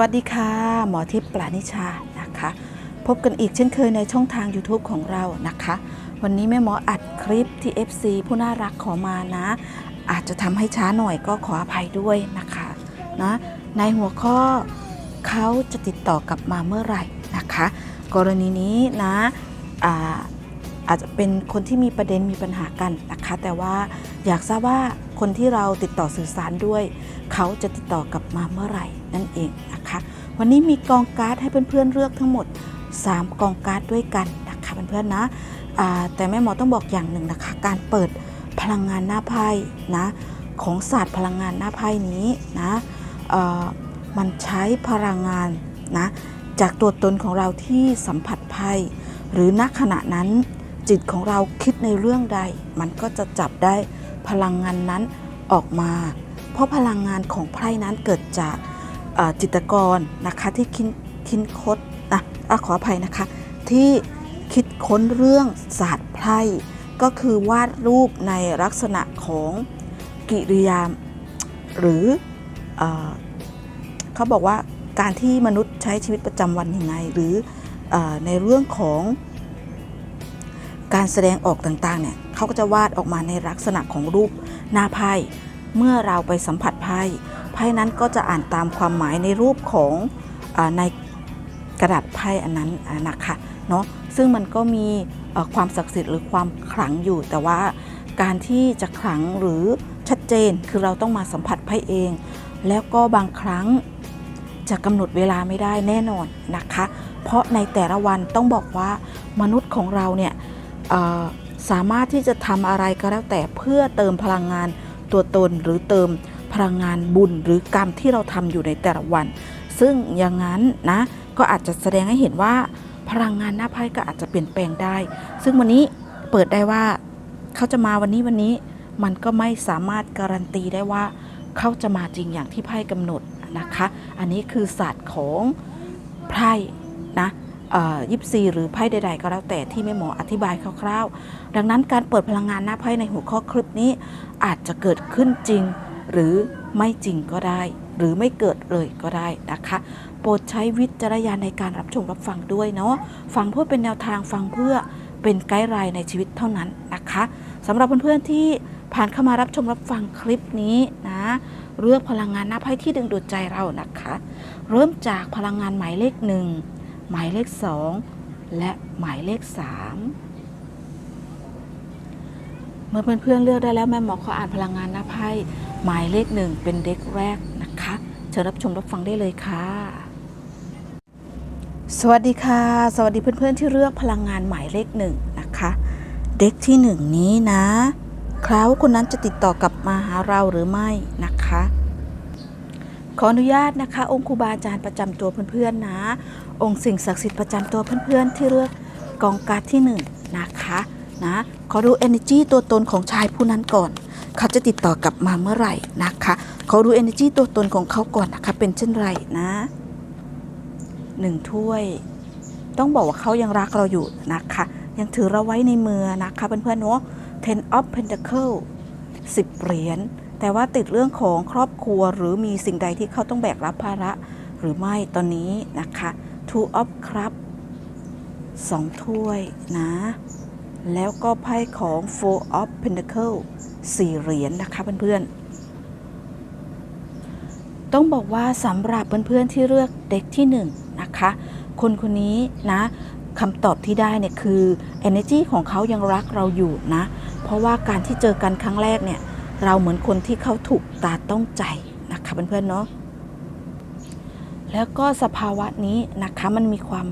วัสดีค่ะ หมอทิพย์ปรานิชานะคะ พบกันอีกเช่นเคยในช่องทาง YouTube ของเรานะคะ วันนี้แม่หมออัดคลิปที่ FC ผู้น่ารักขอมานะ อาจจะทำให้ช้าหน่อยก็ขออภัยด้วยนะคะนะในหัวข้อเขาจะติดต่อกลับมาเมื่อไหร่นะคะ กรณีนี้นะ อาจจะเป็นคนที่มีประเด็นมีปัญหากันนะคะ แต่ว่าอยากทราบว่าคนที่เราติดต่อสื่อสารด้วย เขาจะติดต่อกลับมาเมื่อไหร่นั่นเองนะคะ วันนี้มีกองการ์ดให้เพื่อนๆเลือกทั้งหมด 3 กองการ์ดด้วยกันนะคะเพื่อนๆนะอ่าแต่แม่หมอต้องบอกอย่างหนึ่งนะคะ การเปิดพลังงานหน้าไพ่นะของศาสตร์พลังงานหน้าไพ่นี้นะมันใช้พลังงานนะจากตัวตนของเราที่สัมผัสไพ่หรือณขณะนั้น จิตของเราคิดในเรื่องใด มันก็จะจับได้พลังงานนั้นออกมา เพราะพลังงานของไพ่นั้นเกิดจากจิตกรนะคะที่คิดคิดคดนะอะขออภัยนะคะ ที่คิดค้นเรื่องศาสตร์ไพ่ก็คือวาดรูปในลักษณะของกิริยาหรือเอเขาบอกว่าการที่มนุษย์ใช้ชีวิตประจำวันยังไง หรืออในเรื่องของ การแสดงออกต่างๆเนี่ยเขาก็จะวาดออกมาในลักษณะของรูปหน้าไพ่เมื่อเราไปสัมผัสไพ่ไพ่นั้นก็จะอ่านตามความหมายในรูปของอในกระดาษไพ่อันนั้นนะคะเนาะซึ่งมันก็มีความศักดิ์สิทธิ์หรือความขลังอยู่ แต่ว่าการที่จะขลังหรือชัดเจนคือเราต้องมาสัมผัสไพ่เอง แล้วก็บางครั้งจะกำหนดเวลาไม่ได้แน่นอนนะคะ เพราะในแต่ละวันต้องบอกว่ามนุษย์ของเราเนี่ย สามารถที่จะทำอะไรก็แล้วแต่เพื่อเติมพลังงานตัวตนหรือเติมพลังงานบุญหรือกรรมที่เราทำอยู่ในแต่ละวัน ซึ่งอย่างนั้นนะก็อาจจะแสดงให้เห็นว่าพลังงานหน้าไพ่ก็อาจจะเปลี่ยนแปลงได้ ซึ่งวันนี้เปิดได้ว่าเขาจะมาวันนี้วันนี้มันก็ไม่สามารถการันตีได้ว่าเขาจะมาจริงอย่างที่ไพ่กำหนดนะคะ อันนี้คือศาสตร์ของไพ่นะ ยิปซีหรือไพ่ใด ๆ ก็แล้วแต่ที่แม่หมออธิบายคร่าวๆ ดังนั้นการเปิดพลังงานหน้าไพ่ในหัวข้อคลิปนี้อาจจะเกิดขึ้นจริง หรือไม่จริงก็ได้ หรือไม่เกิดเลยก็ได้นะคะโปรดใช้วิจารณญาณในการรับชมรับฟังด้วยเนาะฟังเพื่อเป็นแนวทางฟังเพื่อเป็นไกด์ไลน์ในชีวิตเท่านั้นนะคะสำหรับเพื่อนๆที่ผ่านเข้ามารับชมรับฟังคลิปนี้นะเลือกพลังงานหน้าไพ่ที่ดึงดูดใจเรานะคะ เริ่มจากพลังงานหมายเลขหนึ่ง หมายเลขสองและหมายเลขสามเมื่อเพื่อนๆเลือกได้แล้วแม่หมอขออ่านพลังงานหน้าไพ่หมายเลขหนึ่งเป็นเด็กแรกนะคะเชิญรับชมรับฟังได้เลยค่ะ สวัสดีค่ะ สวัสดีเพื่อนๆที่เลือกพลังงานหมายเลขหนึ่งนะคะ เด็กที่หนึ่งนี้นะคราวคนนั้นจะติดต่อกลับมาหาเราหรือไม่นะคะ ขออนุญาตนะคะ องค์ครูบาอาจารย์ประจำตัวเพื่อนๆนะ องค์สิ่งศักดิ์สิทธิ์ประจำตัวเพื่อนๆ ที่เลือกกองการ์ดที่หนึ่งนะคะนะขอดู energy ตัวตนของชายผู้นั้นก่อน เขาจะติดต่อกลับมาเมื่อไหร่นะคะขอดู energy ตัวตนของเขาก่อนนะคะเป็นเช่นไรนะหนึ่งถ้วย ต้องบอกว่าเขายังรักเราอยู่นะคะ ยังถือเราไว้ในมือนะคะเพื่อนๆเนาะ ten of pentacle 10 เหรียญ แต่ว่าติดเรื่องของครอบครัวหรือมีสิ่งใดที่เขาต้องแบกรับภาระหรือไม่ตอนนี้นะคะ two of cup สองถ้วยนะ แล้วก็ไพ่ของ four of pentacle สี่เหรียญนะคะเพื่อนๆ ต้องบอกว่าสำหรับเพื่อนๆที่เลือกเด็กที่หนึ่งนะคะ คนคนนี้นะคำตอบที่ได้เนี่ยคือ energy ของเขายังรักเราอยู่นะ เพราะว่าการที่เจอกันครั้งแรกเนี่ย เราเหมือนคนที่เขาถูกตาต้องใจนะคะเพื่อนๆเนาะแล้วก็สภาวะนี้นะคะมันมีความ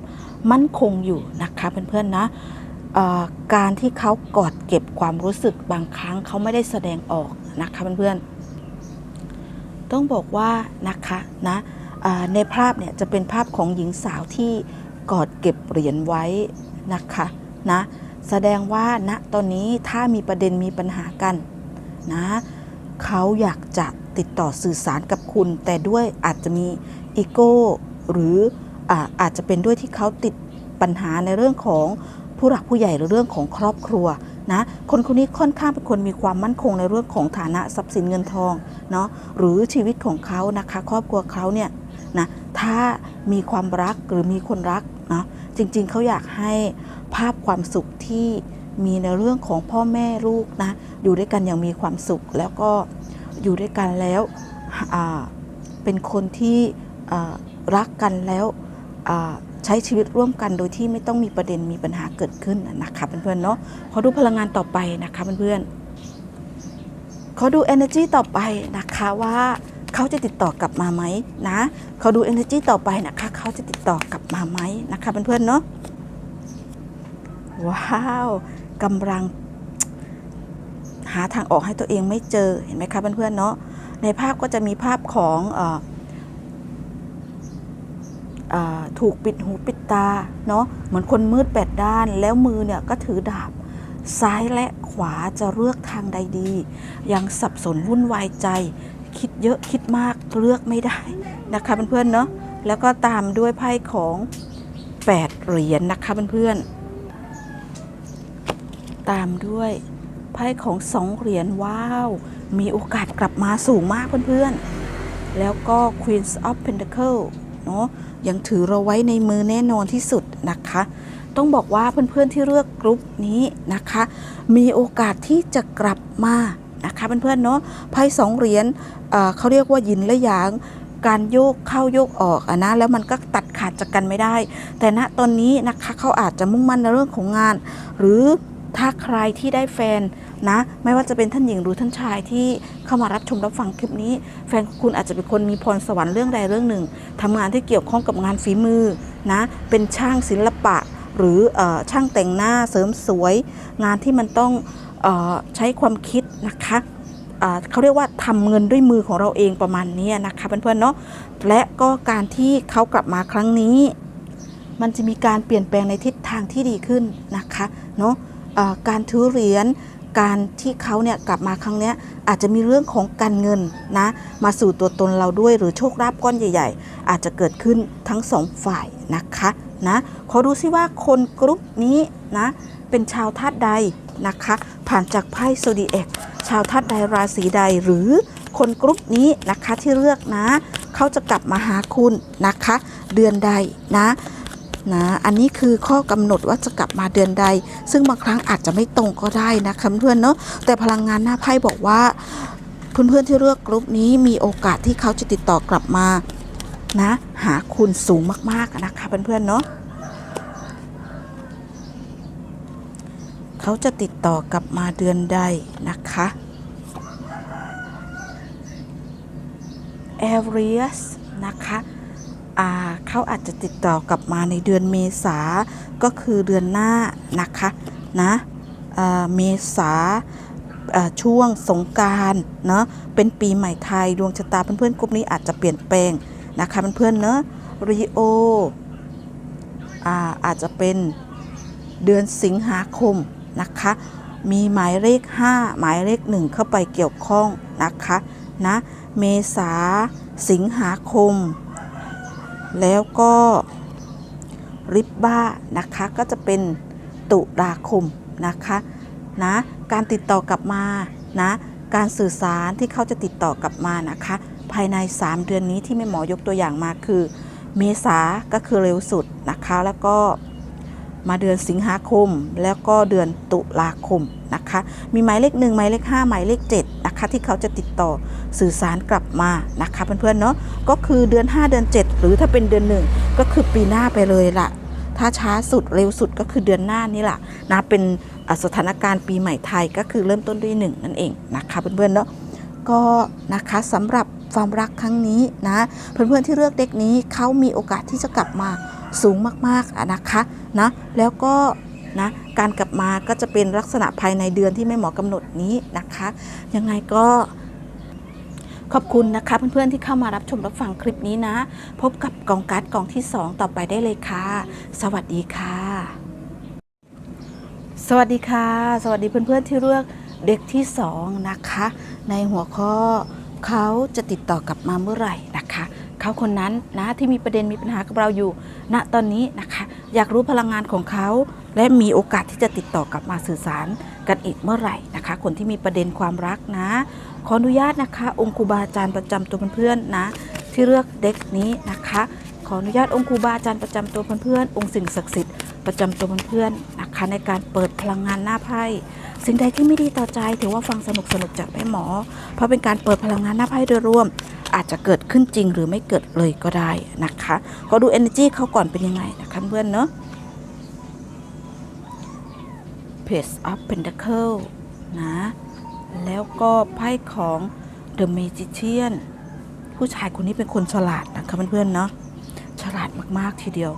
มั่นคงอยู่นะคะเพื่อนๆนะเอ่อการที่เขากอดเก็บความรู้สึกบางครั้งเขาไม่ได้แสดงออกนะคะเพื่อนๆต้องบอกว่านะคะนะในภาพเนี่ยจะเป็นภาพของหญิงสาวที่กอดเก็บเหรียญไว้นะคะนะแสดงว่าณตอนนี้ถ้ามีประเด็นมีปัญหากัน นะ เขาอยากจะติดต่อสื่อสารกับคุณ แต่ด้วยอาจจะมีอีโก้หรืออาอาจจะเป็นด้วยที่เขาติดปัญหาในเรื่องของผู้หลักผู้ใหญ่หรือเรื่องของครอบครัวนะคนคนนี้ค่อนข้างเป็นคนมีความมั่นคงในเรื่องของฐานะทรัพย์สินเงินทองเนาะหรือชีวิตของเขานะคะ ครอบครัวเขาเนี่ยนะถ้ามีความรักหรือมีคนรักเนาะจริงๆเขาอยากให้ภาพความสุขที่ มีในเรื่องของพ่อแม่ลูกนะ อยู่ด้วยกันอย่างมีความสุข แล้วก็อยู่ด้วยกันแล้วเป็นคนที่รักกันแล้วใช้ชีวิตร่วมกันโดยที่ไม่ต้องมีประเด็นมีปัญหาเกิดขึ้นนะคะเพื่อนๆเนาะขอดูพลังงานต่อไปนะคะเพื่อนๆขอดู energy ต่อไปนะคะว่าเขาจะติดต่อกลับมาไหมนะขอดู energy ต่อไปนะคะเขาจะติดต่อกลับมาไหมนะคะเพื่อนๆเนาะว้าว กำลังหาทางออกให้ตัวเองไม่เจอเห็นไหมคะเพื่อนๆเนาะในภาพก็จะมีภาพของออถูกปิดหูปิดตาเนาะเหมือนคนมืดแปดด้าน แล้วมือเนี่ยก็ถือดาบ ซ้ายและขวาจะเลือกทางใดดี ยังสับสนวุ่นวายใจ คิดเยอะคิดมากเลือกไม่ได้นะคะเพื่อนๆเนาะแล้วก็ตามด้วยไพ่ของ 8 เหรียญนะคะเพื่อนๆ ตามด้วยไพ่ของ2เหรียญว้าว มีโอกาสกลับมาสูงมากเพื่อนๆ แล้วก็ Queen of Pentacle เนาะยังถือเราไว้ในมือแน่นอนที่สุดนะคะ ต้องบอกว่าเพื่อนๆที่เลือกกรุ๊ปนี้นะคะ มีโอกาสที่จะกลับมานะคะเพื่อนๆเนาะไพ่สองเหรียญเเขาเรียกว่ายินและหยางการโยกเข้าโยกออกอะนะแล้วมันก็ตัดขาดจากกันไม่ได้ แต่ณตอนนี้นะคะเขาอาจจะมุ่งมั่นในเรื่องของงาน หรือ ถ้าใครที่ได้แฟนนะ ไม่ว่าจะเป็นท่านหญิงหรือท่านชายที่เข้ามารับชมรับฟังคลิปนี้ แฟนของคุณอาจจะเป็นคนมีพรสวรรค์เรื่องใดเรื่องหนึ่งทำงานที่เกี่ยวข้องกับงานฝีมือนะ เป็นช่างศิลปะ หรืออช่างแต่งหน้าเสริมสวย งานที่มันต้องอใช้ความคิดนะคะเขาเรียกว่าทำเงินด้วยมือของเราเองประมาณนี้นะคะเพื่อนๆเนาะและก็การที่เขากลับมาครั้งนี้ มันจะมีการเปลี่ยนแปลงในทิศทางที่ดีขึ้นนะคะเนาะ การถือเหรียญการที่เขาเนี่ยกลับมาครั้งนี้อาจจะมีเรื่องของการเงินนะมาสู่ตัวตนเราด้วยหรือโชคลาภก้อนใหญ่ ๆ อาจจะเกิดขึ้นทั้งสองฝ่ายนะคะนะขอดูซิว่าคนกรุ๊ปนี้นะเป็นชาวธาตุใดนะคะ ผ่านจากไพ่โซดีเอกชาวธาตุใดราศีใดหรือคนกรุ๊ปนี้นะคะที่เลือกนะ เขาจะกลับมาหาคุณนะคะ เดือนใดนะ นะ อันนี้คือข้อกำหนดว่าจะกลับมาเดือนใด ซึ่งบางครั้งอาจจะไม่ตรงก็ได้นะคะเพื่อนเนาะแต่พลังงานหน้าไพ่บอกว่าเพื่อนๆที่เลือกกลุ่มนี้มีโอกาสที่เขาจะติดต่อกลับมานะหาคุณสูงมากๆนะคะเพื่อนๆเนาะเขาจะติดต่อกลับมาเดือนใดนะคะ Aries นะคะ เขาอาจจะติดต่อกลับมาในเดือนเมษาก็คือเดือนหน้านะคะนะเมษาช่วงสงการเนาะเป็นปีใหม่ไทยดวงชะตาเพื่อนๆกลุ่มนี้อาจจะเปลี่ยนแปลงนะคะเพื่อนๆเนาะรีโออาอาจจะเป็นเดือนสิงหาคมนะคะ มีหมายเลข 5 หมายเลข 1 เข้าไปเกี่ยวข้องนะคะนะเมษาสิงหาคม แล้วก็ริบบ้านะคะก็จะเป็นตุลาคมนะคะนะการติดต่อกลับมานะการสื่อสารที่เขาจะติดต่อกลับมานะคะ ภายใน 3 เดือนนี้ที่แม่หมอยกตัวอย่างมาคือ เมษาก็คือเร็วสุดนะคะแล้วก็ มาเดือนสิงหาคม แล้วก็เดือนตุลาคมนะคะ มีหมายเลข 1 หมายเลข 5 หมายเลข 7 นะคะ ที่เขาจะติดต่อสื่อสารกลับมานะคะเพื่อนๆเนาะก็คือเดือน 5 เดือน 7 หรือถ้าเป็นเดือนหนึ่งก็คือปีหน้าไปเลยล่ะถ้าช้าสุดเร็วสุดก็คือเดือนหน้านี่แหละนะเป็นสถานการณ์ปีใหม่ไทยก็คือเริ่มต้นด้วยหนึ่งนั่นเองนะคะเพื่อนๆเนาะก็นะคะสำหรับความรักครั้งนี้นะเพื่อนๆที่เลือกเด็กนี้เขามีโอกาสที่จะกลับมา สูงมากๆนะคะนะแล้วก็นะการกลับมาก็จะเป็นลักษณะภายในเดือนที่แม่หมอกำหนดนี้นะคะ ยังไงก็ขอบคุณนะคะเพื่อนๆที่เข้ามารับชมรับฟังคลิปนี้นะ พบกับกองการ์ดกองที่ 2 ต่อไปได้เลยค่ะ สวัสดีค่ะ สวัสดีค่ะ สวัสดีเพื่อนๆที่เลือกเด็กที่ 2 นะคะ ในหัวข้อเขาจะติดต่อกลับมาเมื่อไหร่นะคะ เขาคนนั้นนะที่มีประเด็นมีปัญหากับเราอยู่ณตอนนี้นะคะ อยากรู้พลังงานของเขาและมีโอกาสที่จะติดต่อกลับมาสื่อสารกันอีกเมื่อไหร่นะคะ คนที่มีประเด็นความรักนะ ขออนุญาตนะคะ องค์ครูบาอาจารย์ประจำตัวเพื่อนๆนะ ที่เลือกเด็กนี้นะคะ ขออนุญาตองค์ครูบาอาจารย์ประจำตัวเพื่อนๆองค์สิ่งศักดิ์สิทธิ์ประจำตัวเพื่อนๆนะคะในการเปิดพลังงานหน้าไพ่ สิ่งใดที่ไม่ดีต่อใจถือว่าฟังสนุกสนุกจากแม่หมอ เพราะเป็นการเปิดพลังงานหน้าไพ่โดยรวม อาจจะเกิดขึ้นจริงหรือไม่เกิดเลยก็ได้นะคะขอดู energy เขาก่อนเป็นยังไงนะคะเพื่อนเนาะ Page of Pentacle นะ แล้วก็ไพ่ของ The Magician ผู้ชายคนนี้เป็นคนฉลาดนะคะเพื่อนๆเนาะฉลาดมากๆทีเดียว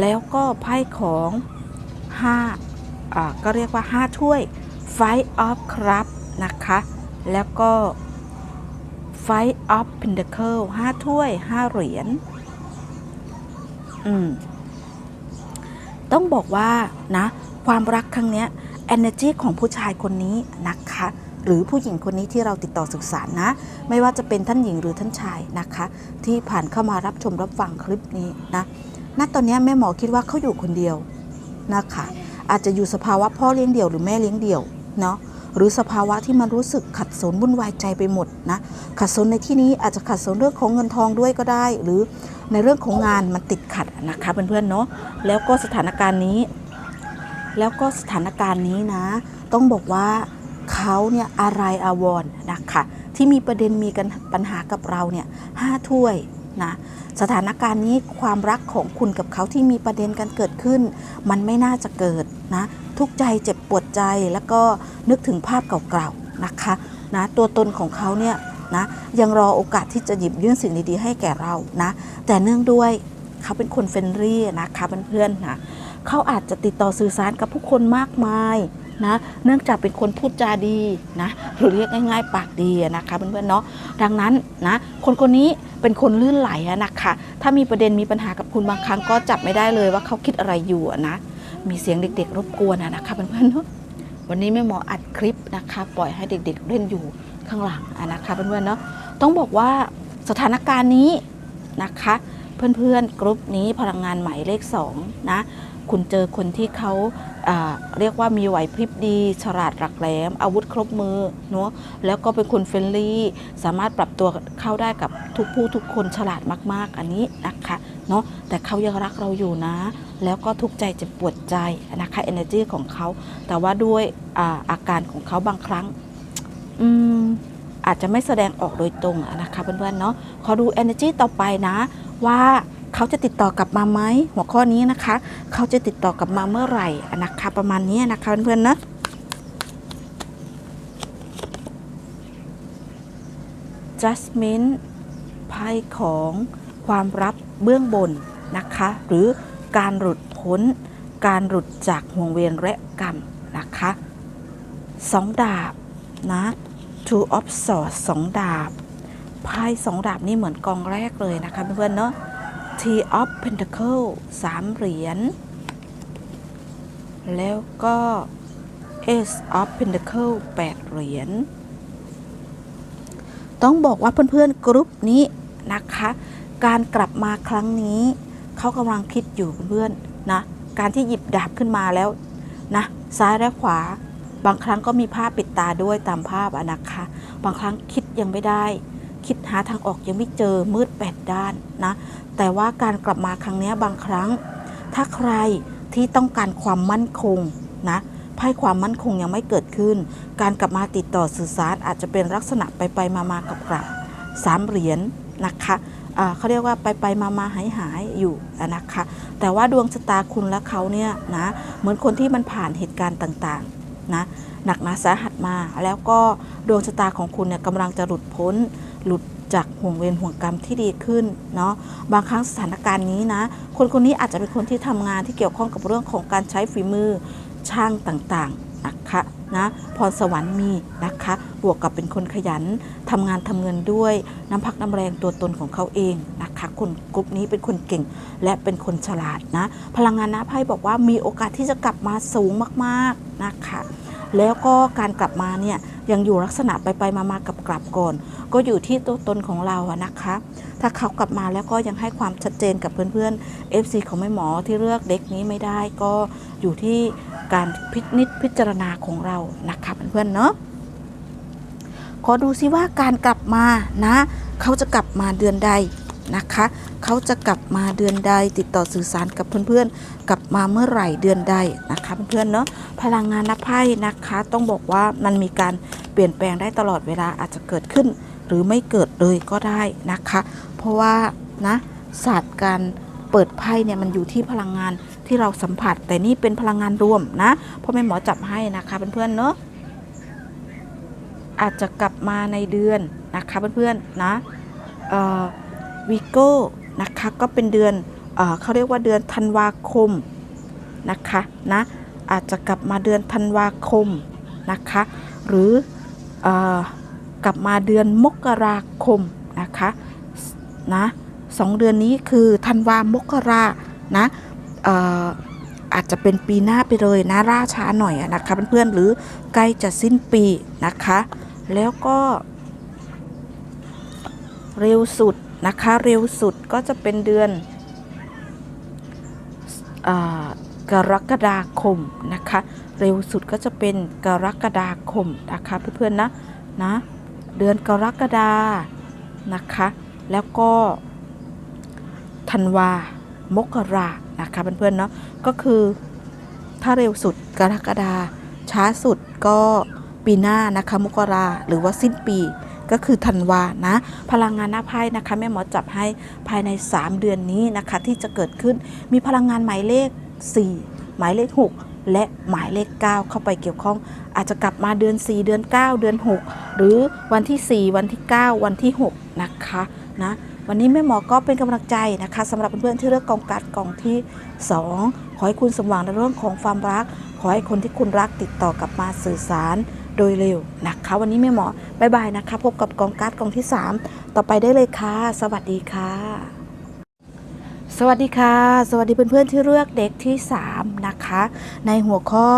แล้วก็ไพ่ของ5อ่า ก็เรียกว่า 5 ถ้วย Five of Cup นะคะ แล้วก็ Five of Pentacle 5 ถ้วย 5 เหรียญอืมต้องบอกว่านะ ความรักครั้งเนี้ย energy ของผู้ชายคนนี้นะคะ หรือผู้หญิงคนนี้ที่เราติดต่อสื่อสารนะ ไม่ว่าจะเป็นท่านหญิงหรือท่านชายนะคะ ที่ผ่านเข้ามารับชมรับฟังคลิปนี้นะณตอนนี้แม่หมอคิดว่าเขาอยู่คนเดียวนะคะ อาจจะอยู่สภาวะพ่อเลี้ยงเดี่ยวหรือแม่เลี้ยงเดี่ยวเนาะหรือสภาวะที่มันรู้สึกขัดสนวุ่นวายใจไปหมดนะขัดสนในที่นี้อาจจะขัดสนเรื่องของเงินทองด้วยก็ได้ หรือในเรื่องของงานมันติดขัดนะคะเพื่อนๆเนาะแล้วก็สถานการณ์นี้ แล้วก็สถานการณ์นี้นะ ต้องบอกว่าเขาเนี่ยอะไรอาวรณ์นะคะที่มีประเด็นมีกันปัญหากับเราเนี่ยห้าถ้วย นะสถานการณ์นี้ความรักของคุณกับเขาที่มีประเด็นกันเกิดขึ้น มันไม่น่าจะเกิดนะทุกใจเจ็บปวดใจแล้วก็นึกถึงภาพเก่าๆนะคะนะตัวตนของเขาเนี่ยนะยังรอโอกาสที่จะหยิบยื่นสิ่งดีๆให้แก่เรานะแต่เนื่องด้วยเขาเป็นคนเฟรนลี่นะคะเพื่อนๆนะเขาอาจจะติดต่อสื่อสารกับผู้คนมากมาย นะเนื่องจากเป็นคนพูดจาดีนะหรือเรียกง่ายๆ ปากดีนะคะเพื่อนๆเนาะดังนั้นนะคนคนนี้เป็นคนลื่นไหลนะคะถ้ามีประเด็นมีปัญหากับคุณบางครั้งก็จับไม่ได้เลยว่าเขาคิดอะไรอยู่นะมีเสียงเด็กๆ รบกวนนะคะเพื่อนๆเนาะวันนี้แม่หมออัดคลิปนะคะ ปล่อยให้เด็กๆเล่นอยู่ข้างหลังนะคะเพื่อนๆเนาะต้องบอกว่าสถานการณ์นี้นะคะ เพื่อนๆกรุ๊ปนี้พลังงานหมายเลข2นะ คุณเจอคนที่เขาเรียกว่ามีไหวพริบดี ฉลาดหลักแหลม อาวุธครบมือเนาะแล้วก็เป็นคนเฟรนลี่ สามารถปรับตัวเข้าได้กับทุกผู้ทุกคนฉลาดมากๆ อันนี้นะคะเนาะแต่เขายังรักเราอยู่นะ แล้วก็ทุกใจเจ็บปวดใจนะคะ energy ของเขา แต่ว่าด้วยอาอาการของเขาบางครั้งอืมอาจจะไม่แสดงออกโดยตรงนะคะเพื่อนๆเนาะขอดู energy ต่อไปนะว่า เขาจะติดต่อกลับมาไหมหัวข้อนี้นะคะ เขาจะติดต่อกลับมาเมื่อไหร่นะคะประมาณนี้นะคะเพื่อนๆเนาะ judgment ไพ่ของความรับเบื้องบนนะคะ หรือการหลุดพ้น การหลุดจากห่วงเวรและกรรมนะคะสองดาบนะ two of swords สองดาบไพ่สองดาบนี่เหมือนกองแรกเลยนะคะเพื่อนๆเนาะ Tea of Pentacle สามเหรียญ แล้วก็ Ace of Pentacle แปดเหรียญ ต้องบอกว่าเพื่อนๆ กรุ๊ปนี้นะคะ การกลับมาครั้งนี้ เขากำลังคิดอยู่เพื่อนๆนะ การที่หยิบดาบขึ้นมาแล้วนะ ซ้ายและขวา บางครั้งก็มีผ้าปิดตาด้วยตามภาพอะนะคะ บางครั้งคิดยังไม่ได้ คิดหาทางออกยังไม่เจอมืดแปดด้านนะแต่ว่าการกลับมาครั้งนี้บางครั้ง ถ้าใครที่ต้องการความมั่นคงนะไพ่ความมั่นคงยังไม่เกิดขึ้น การกลับมาติดต่อสื่อสารอาจจะเป็นลักษณะไปไปมามากับกลับสามเหรียญนะคะเขาเรียกว่าไปไปมามาหายหายอยู่นะคะ แต่ว่าดวงชะตาคุณและเขาเนี่ยนะเหมือนคนที่มันผ่านเหตุการณ์ต่างๆนะหนักหนาสาหัสมาแล้วก็ดวงชะตาของคุณเนี่ยกำลังจะหลุดพ้น หลุดจากห่วงเวรห่วงกรรมที่ดีขึ้นเนาะบางครั้งสถานการณ์นี้นะ คนคนนี้อาจจะเป็นคนที่ทำงานที่เกี่ยวข้องกับเรื่องของการใช้ฝีมือช่างต่างๆนะคะนะพรสวรรค์มีนะคะ บวกกับเป็นคนขยันทำงานทำเงินด้วย น้ำพักน้ำแรงตัวตนของเขาเองนะคะคนกลุ่มนี้เป็นคนเก่งและเป็นคนฉลาดนะ พลังงานน้าไพ่บอกว่ามีโอกาสที่จะกลับมาสูงมากๆนะคะ แล้วก็การกลับมาเนี่ย ยังอยู่ลักษณะไปไปมามากับกลับก่อน ก็อยู่ที่ตัวตนของเราอะนะคะ ถ้าเขากลับมาแล้วก็ยังให้ความชัดเจนกับเพื่อนๆ FC ของแม่หมอที่เลือกเด็กนี้ไม่ได้ก็อยู่ที่การพินิจพิจารณาของเรานะคะเพื่อนๆเนาะขอดูซิว่าการกลับมานะ เขาจะกลับมาเดือนใด นะคะ เขาจะกลับมาเดือนใดติดต่อสื่อสารกับเพื่อนๆ กลับมาเมื่อไหร่เดือนใดนะคะเพื่อนๆเนาะพลังงานนับไพ่นะคะ ต้องบอกว่ามันมีการเปลี่ยนแปลงได้ตลอดเวลาอาจจะเกิดขึ้น หรือไม่เกิดเลยก็ได้นะคะ เพราะว่านะศาสตร์การเปิดไพ่เนี่ยมันอยู่ที่พลังงานที่เราสัมผัส แต่นี่เป็นพลังงานรวมนะเพราะแม่หมอจับให้นะคะเพื่อนๆเนาะอาจจะกลับมาในเดือนนะคะเพื่อนๆนะ วีโก้นะคะก็เป็นเดือนเอเขาเรียกว่าเดือนธันวาคมนะคะนะอาจจะกลับมาเดือนธันวาคมนะคะหรืออกลับมาเดือนมกราคมนะคะนะสองเดือนนี้คือธันวามกรานะอาจจะเป็นปีหน้าไปเลยนะล่าช้าหน่อยนะคะเพื่อนๆหรือใกล้จะสิ้นปีนะคะ แล้วก็เร็วสุด นะคะ เร็วสุดก็จะเป็นเดือนอกรกฎาคมนะคะ เร็วสุดก็จะเป็นกรกฎาคมนะคะเพื่อนๆนะนะเดือนกรกฎานะคะ แล้วก็ธันวามกรานะคะเพื่อนๆเนาะก็คือถ้าเร็วสุดกรกฎาช้าสุดก็ปีหน้านะคะมกราหรือว่าสิ้นปี ก็คือธันวานะ พลังงานหน้าไพ่นะคะแม่หมอจับให้ภายใน 3 เดือนนี้นะคะ ที่จะเกิดขึ้นมีพลังงานหมายเลข 4 หมายเลข 6 และหมายเลข 9 เข้าไปเกี่ยวข้อง อาจจะกลับมาเดือน 4 เดือน 9 เดือน 6 หรือวันที่ 4 วันที่ 9 วันที่ 6 นะคะนะวันนี้แม่หมอก็เป็นกำลังใจนะคะสำหรับเพื่อนๆที่เลือกกองการ์ดกองที่ 2 ขอให้คุณสมหวังในเรื่องของความรัก ขอให้คนที่คุณรักติดต่อกลับมาสื่อสาร โดยเร็วนะคะ วันนี้แม่หมอบายบายนะคะ พบกับกองการ์ดกองที่ 3 ต่อไปได้เลยค่ะ สวัสดีค่ะ สวัสดีค่ะ สวัสดีเพื่อนๆที่เลือกเด็กที่ 3 นะคะ ในหัวข้อ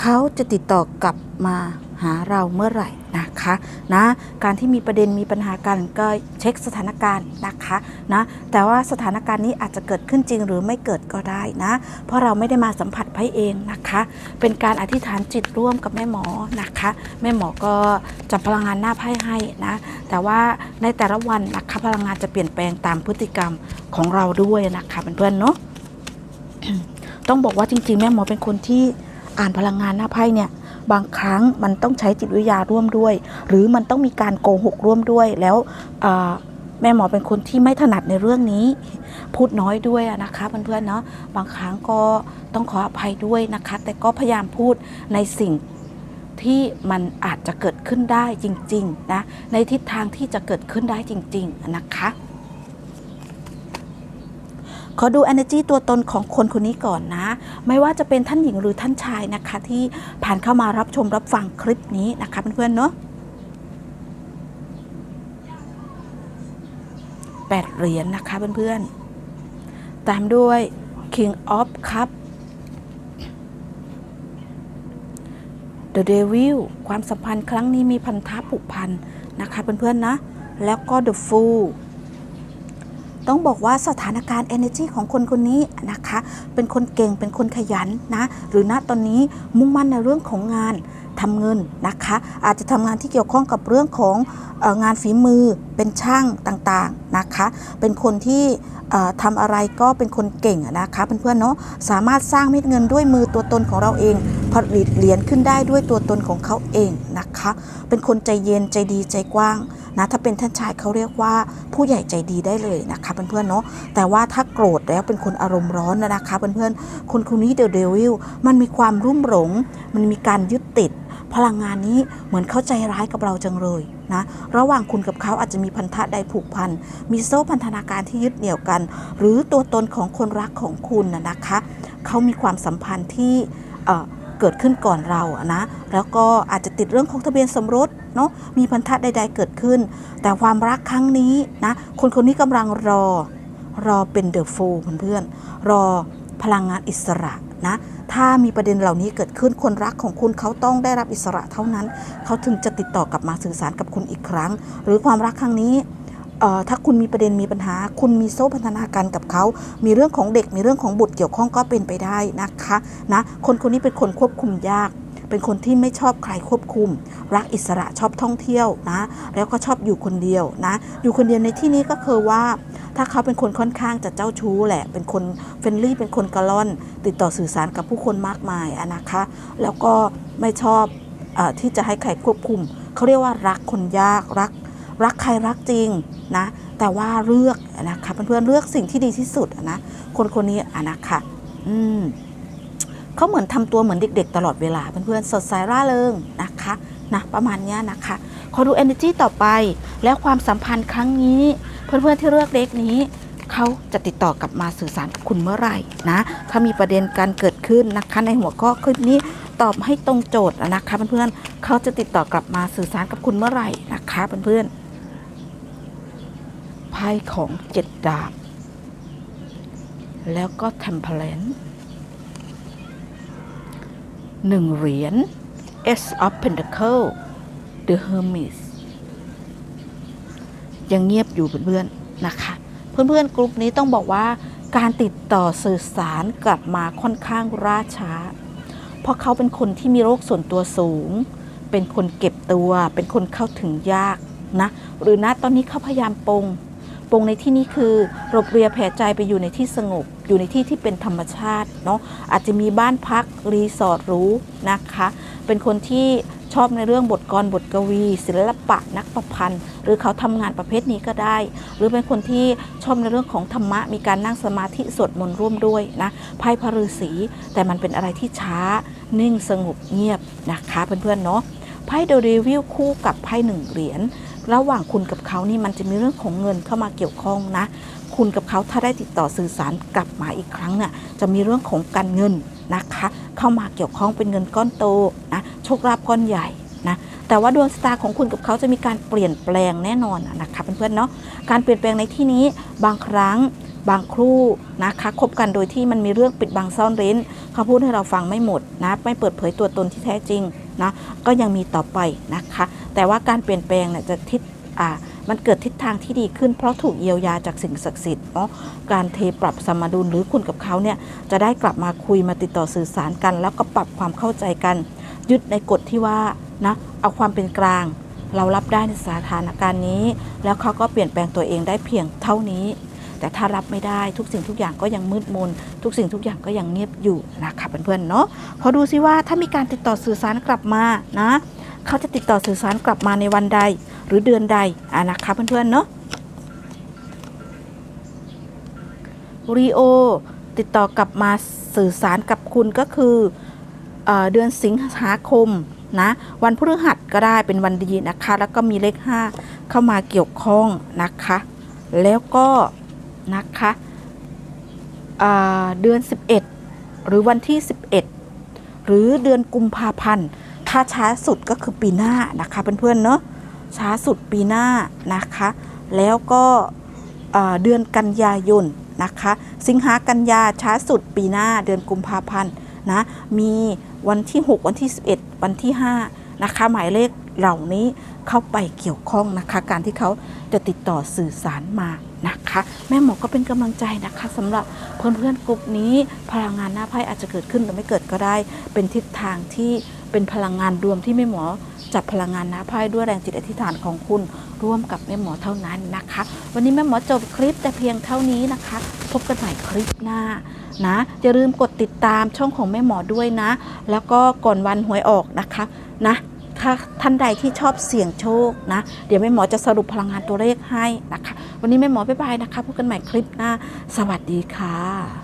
เขาจะติดต่อกลับมา หาเราเมื่อไหร่นะคะนะการที่มีประเด็นมีปัญหากันก็เช็คสถานการณ์นะคะนะแต่ว่าสถานการณ์นี้อาจจะเกิดขึ้นจริงหรือไม่เกิดก็ได้นะ เพราะเราไม่ได้มาสัมผัสไพ่เองนะคะ เป็นการอธิษฐานจิตร่วมกับแม่หมอนะคะ แม่หมอก็จับพลังงานหน้าไพ่ให้นะแต่ว่าในแต่ละวันนะคะพลังงานจะเปลี่ยนแปลงตามพฤติกรรมของเราด้วยนะคะเพื่อนๆเนาะต้องบอกว่าจริงๆ แม่หมอเป็นคนที่อ่านพลังงานหน้าไพ่เนี่ย บางครั้งมันต้องใช้จิตวิทยาร่วมด้วย หรือมันต้องมีการโกหกร่วมด้วยแล้วแม่หมอเป็นคนที่ไม่ถนัดในเรื่องนี้ พูดน้อยด้วยนะคะเพื่อนๆเนาะบางครั้งก็ต้องขออภัยด้วยนะคะ แต่ก็พยายามพูดในสิ่งที่มันอาจจะเกิดขึ้นได้จริงๆนะในทิศทางที่จะเกิดขึ้นได้จริง ๆ นะคะ ขอดู energy ตัวตนของคนคนนี้ก่อนนะ ไม่ว่าจะเป็นท่านหญิงหรือท่านชายนะคะ ที่ผ่านเข้ามารับชมรับฟังคลิปนี้นะคะเพื่อนๆเนาะแปดเหรียญนะคะเพื่อนๆ ตามด้วย King of Cup The Devil ความสัมพันธ์ครั้งนี้มีพันธะผูกพันนะคะเพื่อนๆนะ แล้วก็ The Fool ต้องบอกว่าสถานการณ์ energy ของคนคนนี้นะคะ เป็นคนเก่งเป็นคนขยันนะ หรือณตอนนี้มุ่งมั่นในเรื่องของงานทำเงินนะคะ อาจจะทำงานที่เกี่ยวข้องกับเรื่องของอองานฝีมือเป็นช่างต่างๆนะคะ เป็นคนที่ทำอะไรก็เป็นคนเก่งนะคะเพื่อนๆเนาะสามารถสร้างเม็ดเงินด้วยมือตัวตนของเราเองผลิตเหรียญขึ้นได้ด้วยตัวตนของเขาเองนะคะ เป็นคนใจเย็นใจดีใจกว้างนะถ้าเป็นท่านชายเขาเรียกว่าผู้ใหญ่ใจดีได้เลยนะคะเพื่อนๆเนาะแต่ว่าถ้าโกรธแล้วเป็นคนอารมณ์ร้อนนะคะเพื่อนๆคนคนนี้เดอะเดวิลมันมีความรุ่มหลง มันมีการยึดติด พลังงานนี้เหมือนเข้าใจร้ายกับเราจังเลยนะระหว่างคุณกับเขาอาจจะมีพันธะใดผูกพัน มีโซ่พันธนาการที่ยึดเหนี่ยวกัน หรือตัวตนของคนรักของคุณนะนะคะ เขามีความสัมพันธ์ที่ เกิดขึ้นก่อนเราอะนะ แล้วก็อาจจะติดเรื่องของทะเบียนสมรสเนาะ มีพันธะใด ๆ เกิดขึ้น แต่ความรักครั้งนี้นะ คนคนนี้กำลังรอ รอเป็นเดอะโฟเพื่อนๆ รอพลังงานอิสระนะ ถ้ามีประเด็นเหล่านี้เกิดขึ้น คนรักของคุณเขาต้องได้รับอิสระเท่านั้น เขาถึงจะติดต่อกลับมาสื่อสารกับคุณอีกครั้ง หรือความรักครั้งนี้ ถ้าคุณมีประเด็นมีปัญหา คุณมีโซ่พันธนาการกับเขา มีเรื่องของเด็กมีเรื่องของบุตรเกี่ยวข้องก็เป็นไปได้นะคะนะคนคนนี้เป็นคนควบคุมยาก เป็นคนที่ไม่ชอบใครควบคุม รักอิสระชอบท่องเที่ยวนะ แล้วก็ชอบอยู่คนเดียวนะ อยู่คนเดียวในที่นี้ก็คือว่า ถ้าเขาเป็นคนค่อนข้างจะเจ้าชู้แหละ เป็นคนเฟรนลี่เป็นคนกระล่อน ติดต่อสื่อสารกับผู้คนมากมายนะคะ แล้วก็ไม่ชอบอที่จะให้ใครควบคุม เขาเรียกว่ารักคนยากรัก รักใครรักจริงนะแต่ว่าเลือกนะคะเพื่อนๆเลือกสิ่งที่ดีที่สุดนะคนคนนี้อะนะคะอืมเขาเหมือนทำตัวเหมือนเด็ก ๆ ตลอดเวลาเพื่อนๆสดใสร่าเริงนะคะนะประมาณนี้นะคะขอดู energy ต่อไป แล้วความสัมพันธ์ครั้งนี้ เพื่อนๆที่เลือกเด็กนี้เขาจะติดต่อกลับมาสื่อสารกับคุณเมื่อไหร่นะ ถ้ามีประเด็นการเกิดขึ้นนะคะ ในหัวข้อคลิปนี้ตอบให้ตรงโจทย์นะคะเพื่อนๆเขาจะติดต่อกลับมาสื่อสารกับคุณเมื่อไหร่นะคะเพื่อนๆ พ่ของเจ็ดดาบ แล้วก็ temperance หนึ่งเหรียญ S of Pentacle The Hermes ยังเงียบอยู่เพื่อนๆนะคะ เพื่อนๆ กลุ่มนี้ต้องบอกว่าการติดต่อสื่อสารกลับมาค่อนข้างล่าช้า เพราะเขาเป็นคนที่มีโรคส่วนตัวสูง เป็นคนเก็บตัว เป็นคนเข้าถึงยากนะ หรือนะตอนนี้เขาพยายามปรง ปรงในที่นี้คือหลบเรียแผ่ใจไปอยู่ในที่สงบ อยู่ในที่ที่เป็นธรรมชาติเนาะอาจจะมีบ้านพักรีสอร์ทรู้นะคะ เป็นคนที่ชอบในเรื่องบทกลบทกวี ศิลปะนักประพันธ์ หรือเขาทำงานประเภทนี้ก็ได้ หรือเป็นคนที่ชอบในเรื่องของธรรมะ มีการนั่งสมาธิสวดมนต์ร่วมด้วยนะไพ่พระฤาษีแต่มันเป็นอะไรที่ช้า นิ่งสงบเงียบนะคะเพื่อนๆเนาะไพ่เดรีวิวคู่กับไพ่หนึ่งเหรียญ ระหว่างคุณกับเขานี่มันจะมีเรื่องของเงินเข้ามาเกี่ยวข้องนะ คุณกับเขาถ้าได้ติดต่อสื่อสารกลับมาอีกครั้งน่ะจะมีเรื่องของการเงินนะคะ เข้ามาเกี่ยวข้องเป็นเงินก้อนโตนะโชคลาภก้อนใหญ่นะแต่ว่าดวงชะตาของคุณกับเขาจะมีการเปลี่ยนแปลงแน่นอนนะคะเพื่อนๆเนาะการเปลี่ยนแปลงในที่นี้บางครั้งบางครู่นะคะคบกันโดยที่มันมีเรื่องปิดบังซ่อนเร้นเขาพูดให้เราฟังไม่หมดนะไม่เปิดเผยตัวตนที่แท้จริงนะก็ยังมีต่อไปนะคะ แต่ว่าการเปลี่ยนแปลงเนี่ยจะทิศอ่ามันเกิดทิศทางที่ดีขึ้นเพราะถูกเยียวยาจากสิ่งศักดิ์สิทธิ์เนาะการเทปรับสมดุลหรือคุณกับเขาเนี่ยจะได้กลับมาคุยมาติดต่อสื่อสารกัน แล้วก็ปรับความเข้าใจกัน ยึดในกฎที่ว่านะเอาความเป็นกลาง เรารับได้ในสถานการณ์นี้ แล้วเขาก็เปลี่ยนแปลงตัวเองได้เพียงเท่านี้ แต่ถ้ารับไม่ได้ทุกสิ่งทุกอย่างก็ยังมืดมน ทุกสิ่งทุกอย่างก็ยังเงียบอยู่นะคะเพื่อนๆเนาะขอดูซิว่าถ้ามีการติดต่อสื่อสารกลับมานะ เขาจะติดต่อสื่อสารกลับมาในวันใดหรือเดือนใดอะนะคะเพื่อนๆเนาะรีโอติดต่อกลับมาสื่อสารกับคุณก็คือเอเดือนสิงหาคมนะวันพฤหัสก็ได้เป็นวันดีนะคะ แล้วก็มีเลข 5 เข้ามาเกี่ยวข้องนะคะ แล้วก็นะคะเอ่อเดือน 11 หรือวันที่ 11 หรือเดือนกุมภาพันธ์ ถ้าช้าสุดก็คือปีหน้านะคะเพื่อนๆเนาะช้าสุดปีหน้านะคะ แล้วก็เดือนกันยายนนะคะ สิงหากันยาช้าสุดปีหน้าเดือนกุมภาพันธ์นะมีวันที่ 6 วันที่ 11 วันที่ 5 นะคะ หมายเลขเหล่านี้เข้าไปเกี่ยวข้องนะคะ การที่เขาจะติดต่อสื่อสารมานะคะ แม่หมอก็เป็นกำลังใจนะคะสำหรับเพื่อนๆกลุ่มนี้พลังงานหน้าไพ่อาจจะเกิดขึ้นหรือไม่เกิดก็ได้ เป็นทิศทางที่ เป็นพลังงานรวมที่แม่หมอจับพลังงานน้าไพ่ด้วยแรงจิตอธิษฐานของคุณร่วมกับแม่หมอเท่านั้นนะคะ วันนี้แม่หมอจบคลิปแต่เพียงเท่านี้นะคะ พบกันใหม่คลิปหน้านะอย่าลืมกดติดตามช่องของแม่หมอด้วยนะ แล้วก็ก่อนวันหวยออกนะคะนะถ้าท่านใดที่ชอบเสี่ยงโชคนะ เดี๋ยวแม่หมอจะสรุปพลังงานตัวเลขให้นะคะ วันนี้แม่หมอบ๊ายบายนะคะพบกันใหม่คลิปหน้า สวัสดีค่ะ